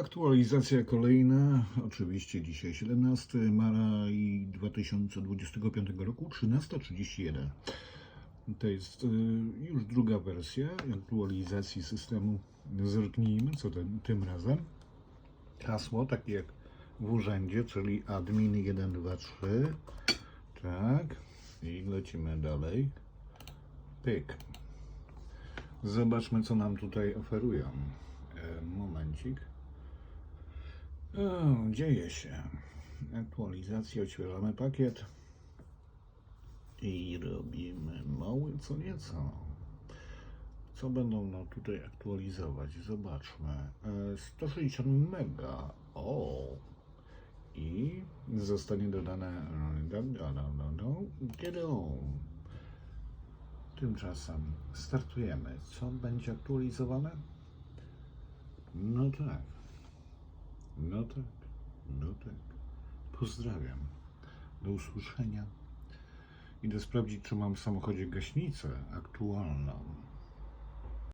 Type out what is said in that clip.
Aktualizacja kolejna, oczywiście dzisiaj 17 maj 2025 roku, 13.31. To jest y, już druga wersja aktualizacji systemu. Zerknijmy, co tym, tym razem. Hasło, takie jak w urzędzie, czyli admin 123. Tak. I lecimy dalej. Pyk. Zobaczmy, co nam tutaj oferują. E, momencik. O, dzieje się. Aktualizacja, otwieramy pakiet i robimy mały co nieco. Co będą nam tutaj aktualizować? Zobaczmy. E, 160 mega. O! I zostanie dodane. e, da, da, da, da, da, da. Tymczasem startujemy. Co będzie aktualizowane? No tak. No tak. No tak. Pozdrawiam. Do usłyszenia. Idę sprawdzić, czy mam w samochodzie gaśnicę aktualną.